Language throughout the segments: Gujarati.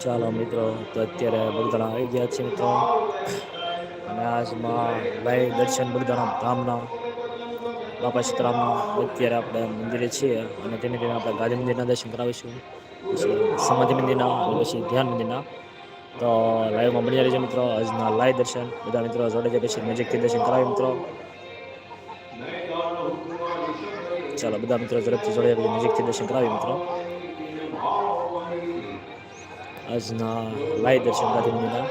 ચાલો મિત્રો, તો અત્યારે બગદાણા આવી ગયા છે મિત્રો. અને આજમાં લાઈવ દર્શન બગદાણા ધામના, બાપા સીતારામના અત્યારે આપણે મંદિરે છીએ. અને તેને તેને આપણે ગાંધી મંદિરના દર્શન કરાવીશું. પછી સમાધિ મંદિરના અને પછી ધ્યાન મંદિરના. તો લાઈવમાં બની રહેજો મિત્રો, આજના લાઈવ દર્શન. બધા મિત્રો જોડે જાય પછી નજીકથી દર્શન કરાવી મિત્રો. ચાલો, બધા મિત્રો ઝડપથી જોડે નજીકથી દર્શન કરાવી મિત્રો. આજના લાઈવ દર્શન ગાંધી લીધા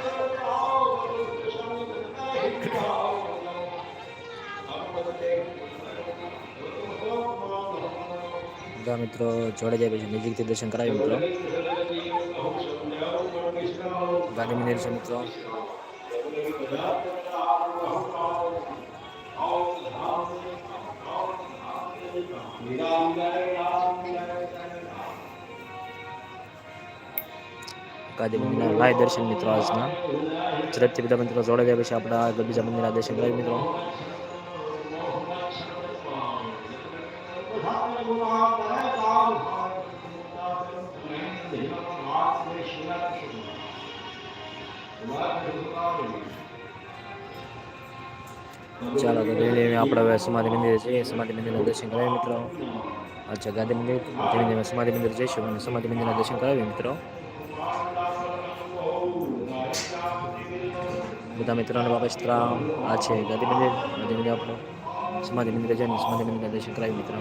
બધા મિત્રો જોડે જાય પછી નજીકથી દર્શન કરાવી મિત્રો. ગાંધી મંદિર છે મિત્રો. ગાંધી મંદિરના લાઈવ દર્શન મિત્રો આજના. ઝડપથી બધા મિત્રો જોડાઈ જાય પછી આપણા આગળ બીજા મંદિરના દર્શન કરાવી મિત્રો. ચાલો તો ધીમે આપણે હવે સમાધિ મંદિરે જઈએ સમાધિ મંદિરના દર્શન કરાવીએ મિત્રો. અચ્છા ગાંધી મંદિર, ધીમે ધીમે સમાધિ મંદિર જઈશું અને સમાધિ મંદિરના દર્શન કરાવીએ મિત્રો. બધા મિત્રોને વાપસ ત્રામ આ છે. ગાંધી મંદિર ગાંધી મંદિર આપણે, સમાધિ મંદિર જઈને સમાધિ મંદિરના દર્શન કરાવીએ મિત્રો.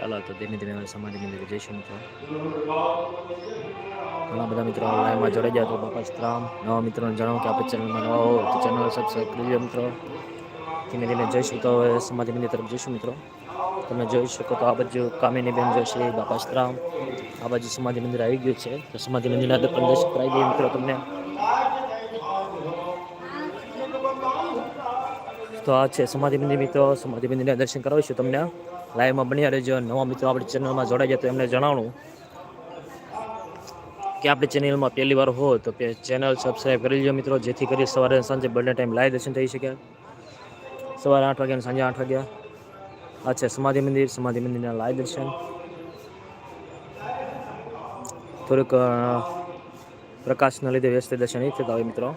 ચાલો તો ધીમે ધીમે હવે સમાધિ મંદિરે જઈશું મિત્રો. ઘણા બધા મિત્રો લાઈવમાં જોડાઈ જાય તો બાપા સ્ત્રામ. નવા મિત્રોને જણાવો કે આપણે ચેનલમાં નવા હો તો ચેનલ સબસ્ક્રાઈબ કરી મિત્રો. ધીમે ધીમે જઈશું તો હવે સમાધિ મંદિર તરફ જઈશું મિત્રો. તમે જોઈ શકો તો આ બાજુ કામિની બેન જોશે બાપા સ્ત્રામ. આ બાજુ સમાધિ મંદિર આવી ગયું છે. તો સમાધિ મંદિરના દર્શન કરાવી દઈએ મિત્રો તમને. તો આ છે સમાધિ મંદિર મિત્રો. સમાધિ મંદિરના દર્શન કરાવીશું તમને. લાઈવમાં બન્યા રહેજો. નવા મિત્રો આપણી ચેનલમાં જોડાઈ જાય તો એમને જણાવું કે આપણી ચેનલમાં પહેલી વાર હો તો ચેનલ સબસ્ક્રાઈબ કરી લેજો મિત્રો. જેથી કરી સવારે સાંજે બંને ટાઈમ લાઈવ દર્શન થઈ શકે. સવારે આઠ વાગ્યા સાંજે આઠ વાગ્યા. આ છે સમાધિ મંદિર. સમાધિ મંદિરના લાઈવ દર્શન. થોડુંક પ્રકાશના લીધે વ્યસ્ત દર્શન નહીં થતા હોય મિત્રો.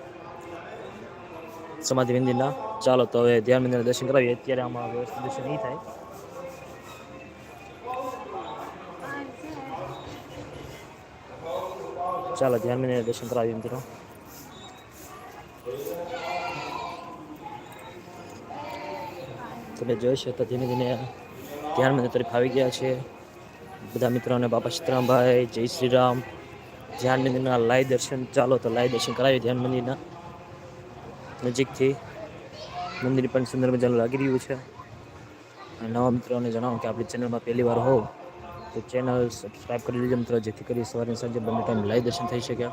સમાધિ મંદિરના ચાલો તો હવે ધ્યાન મંદિરના દર્શન કરાવીએ. અત્યારે આમાં વ્યવસ્થિત દર્શન નહીં થાય. ચાલો ધ્યાન મંદિરના દર્શન કરાવીએ મિત્રો. તમે જોઈ તો ધીમે ધીમે ધ્યાન મંદિર તરફ આવી ગયા છે. બધા મિત્રોને બાપા સીતરામભાઈ, જય શ્રી રામ. ધ્યાન મંદિરના લાઈવ દર્શન. ચાલો તો લાઈવ દર્શન કરાવીએ ધ્યાન મંદિરના. નજીકથી મંદિર પણ સુંદર મજાનું લાગી રહ્યું છે. અને નવા મિત્રોને જણાવો કે આપણી ચેનલમાં પહેલી વાર હોવ તો ચેનલ સબસ્ક્રાઈબ કરી લેજો મિત્રો, જેથી કરી સવારે સાંજે બંને ટાઈમ લાઈવ દર્શન થઈ શકે.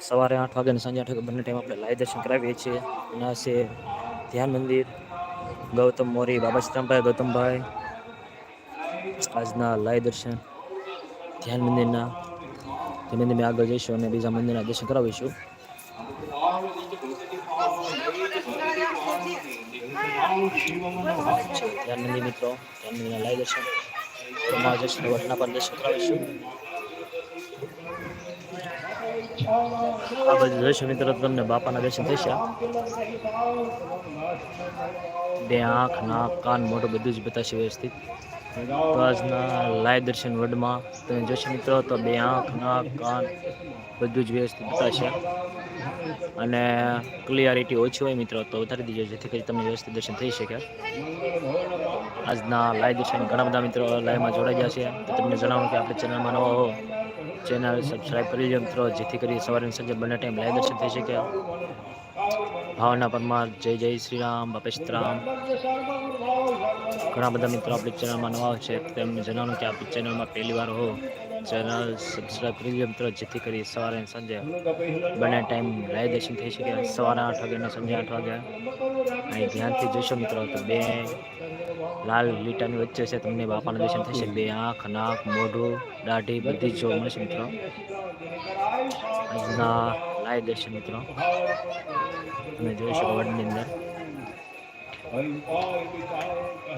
સવારે આઠ વાગે અને સાંજે આઠ વાગે બંને ટાઈમ આપણે લાઈવ દર્શન કરાવીએ છીએ. અને છે ધ્યાન મંદિર, ગૌતમ મોરી, બાબા સીતામભાઈ ગૌતમભાઈ. આજના લાઈવ દર્શન ધ્યાન મંદિરના ધીમે આગળ જઈશું અને બીજા મંદિરના દર્શન કરાવીશું. ધ્યાન મંદિર મિત્રો મંદિરના લાઈવ દર્શન તમારા જશે વટના પર દર્શન કરાવીશું જોઈશું મિત્રો, તમને બાપાના દર્શન થશે. બે આંખ, નાક, કાન, મોઢું બધું જ બતાશે વ્યવસ્થિત. તો આજના લાઈવ દર્શન વર્ડમાં તમે જોશો મિત્રો તો બે આંખ, નાક, કાન બધું જ વ્યવસ્થિત બતાવશે. અને ક્લિયરિટી ઓછી હોય મિત્રો તો ઉતારી દીજો, જેથી કરી તમને વ્યવસ્થિત દર્શન થઈ શકે. આજના લાઈવ દર્શન ઘણા બધા મિત્રો લાઈવમાં જોડાઈ ગયા છે. તો તમને જણાવું કે આપણે ચેનલમાં નવા હો, ચેનલ સબસ્ક્રાઈબ કરી લેજો મિત્રો, જેથી કરી સવારે સાંજે બંને ટાઈમ લાઈવ દર્શન થઈ શકે. ભાવના પરમાર, જય જય શ્રી રામ, બાપા સીતારામ ઘણા બધા મિત્રો આપણી ચેનલમાં નવા છે તેમને જણાવું કે આપણી ચેનલમાં પહેલી વાર હો ચેનલ સબસ્ક્રાઈબ કરી લો મિત્રો, જેથી કરી સવારે અને સાંજે બંને ટાઈમ લાઈવ દર્શન થઈ શકે. સવારે આઠ વાગે અને સાંજે આઠ વાગે અહીં ધ્યાનથી જોશો મિત્રો, તો બે લાલ લીટાની વચ્ચે છે, તમને બાપાના દર્શન થશે. બે આંખ, નાક, મોઢું, દાઢી બધી જ જોવા મળશે મિત્રો. આજના લાઈવ દર્શન મિત્રો. તમે જોઈ શકો વડની અંદર.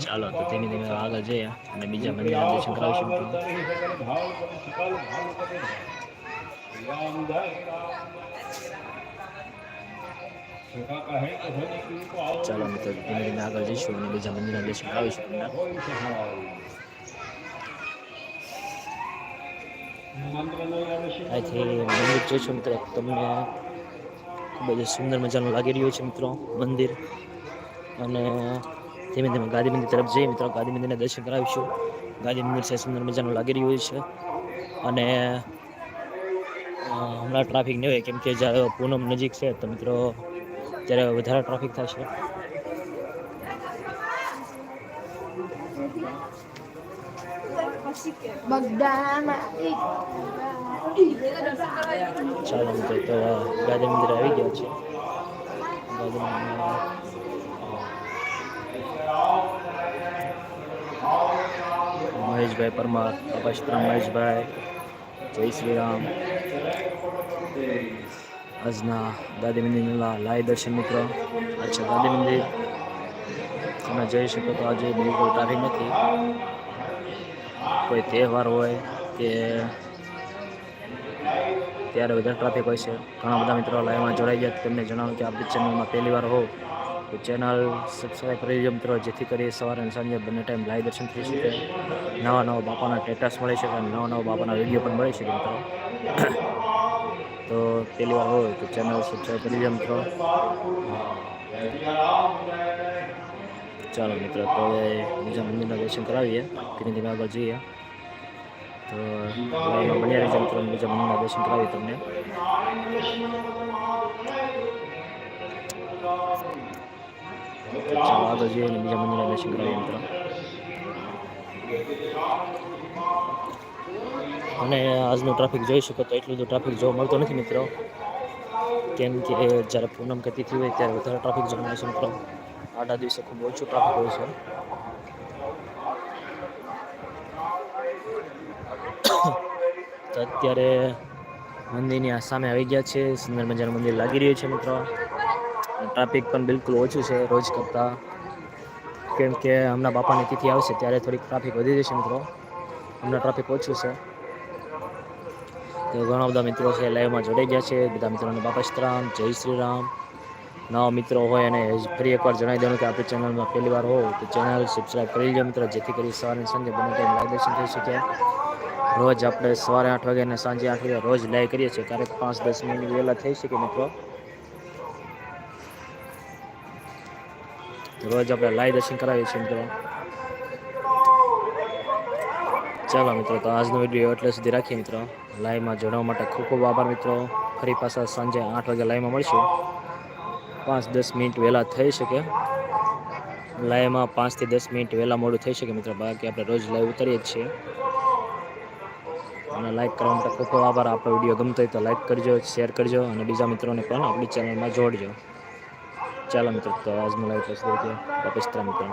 ચાલો તો ધીમે ધીમે આગળ જઈએ અને બીજા મંદિરના દર્શન કરાવીશું ચાલો મિત્રો ધીમે ધીમે આગળ જઈશું અને બીજા મંદિરના દર્શન કરાવીશું તમને. અહીંથી મંદિર જોઈશું મિત્રો. તમને ખૂબ જ સુંદર મજાનું લાગી રહ્યું છે મિત્રો મંદિર. અને ધીમે ધીમે ગાંધી મંદિર તરફ જઈએ. મિત્રો ગાંધી મંદિરના દર્શન કરાવીશું. ગાંધી મંદિર છે સુંદર મજાનું લાગી રહ્યું છે. અને હમણાં ટ્રાફિક નહીં હોય કેમ કે જ્યારે પૂનમ નજીક છે તો મિત્રો ત્યારે વધારે ટ્રાફિક થશે ચાલો મિત્રો તો ગાંધી મંદિર આવી ગયા છે. ગાંધી મંદિર. મહેશભાઈ પરમાર અપસ્ત્રામ મહેશભાઈ, જય શ્રી રામ આજના દાદી મંદિરના લાય દર્શન મિત્રો અચ્છા દાદી મંદિર. તમે જઈ શકો તો આજે બિલકુલ ટ્રાફિક નથી. કોઈ તહેવાર હોય કે ત્યારે વધારે ટ્રાફિક હોય છે. ઘણા બધા મિત્રો લાઈવમાં જોડાઈ ગયા. તેમને જણાવ્યું કે આપણી ચેનલમાં પહેલી વાર હો તો ચેનલ સબસ્ક્રાઈબ કરી દેજો મિત્રો, જેથી કરી સવારે અને સાંજે બંને ટાઈમ લાઈવ દર્શન થઈ શકે. નવા નવા બાપાના સ્ટેટસ મળી શકે અને નવા નવા બાપાના વીડિયો પણ મળી શકે મિત્રો. તો પહેલી વાર હોય તો ચેનલ સબસ્ક્રાઈબ કરી દેજો મિત્રો. ચાલો મિત્રો, તો હવે બીજા મંદિરના દર્શન કરાવીએ. ધીમે ધીમે આગળ જઈએ. તો બન્યા રહેજો મિત્રો બીજા મંદિરના દર્શન કરાવીએ તમને. ચાલો આગળ જઈએ અને બીજા મંદિરના દર્શન કરાવીએ મિત્રો. અને આજનું ટ્રાફિક જોઈ શકો તો એટલું બધું ટ્રાફિક જોવા મળતો નથી મિત્રો. કેમ કે જ્યારે પૂનમ કે તિથિ હોય ત્યારે વધારે ટ્રાફિક જોવા મળે છે મિત્રો. આડા દિવસે ખૂબ ઓછું ટ્રાફિક હોય છે. તો અત્યારે મંદિરની આ સામે આવી ગયા છે. સુંદર મજાનું મંદિર લાગી રહ્યું છે મિત્રો. ટ્રાફિક પણ બિલકુલ ઓછું છે રોજ કરતાં. કેમ કે હમણાં બાપાની તિથિ આવશે ત્યારે થોડીક ટ્રાફિક વધી જશે મિત્રો. હમણાં ટ્રાફિક ઓછું છે. તો ઘણા બધા મિત્રો છે લાઈવમાં જોડાઈ ગયા છે. બધા મિત્રોને બાપા શ્રીરામ જય શ્રી રામ. નવા મિત્રો હોય અને ફરી એકવાર જણાવી દેવાનું કે આપણી ચેનલમાં પહેલી વાર હો તો ચેનલ સબસ્ક્રાઈબ કરી લેજો મિત્રો, જેથી કરી સવારે સાંજે બંને ટાઈમ લાઈવ દર્શન થઈ શકે. રોજ આપણે સવારે આઠ વાગે અને સાંજે આઠ વાગે રોજ લાઈવ કરીએ છીએ. ક્યારેક પાંચ દસ મિનિટ વહેલા થઈ શકે મિત્રો. રોજ આપણે લાઈવ દર્શન કરાવીએ છીએ મિત્રો. ચાલો મિત્રો, તો આજનો વીડિયો એટલે સુધી રાખીએ મિત્રો. લાઈવમાં જોડાવા માટે ખૂબ ખૂબ આભાર મિત્રો. ફરી પાછા સાંજે આઠ વાગે લાઈવમાં મળશું. પાંચ દસ મિનિટ વહેલા થઈ શકે. લાઈવમાં પાંચથી દસ મિનિટ વહેલા મોડું થઈ શકે મિત્રો. બાકી આપણે રોજ લાઈવ ઉતારીએ જ છીએ. અને લાઈક કરવા માટે ખૂબ ખૂબ આભાર. આપણો વીડિયો ગમતો હોય તો લાઈક કરજો, શેર કરજો અને બીજા મિત્રોને પણ આપણી ચેનલમાં જોડજો. ચાલો મિત્રો તો આજનો લાઈવ પછી વાપસ મિત્રો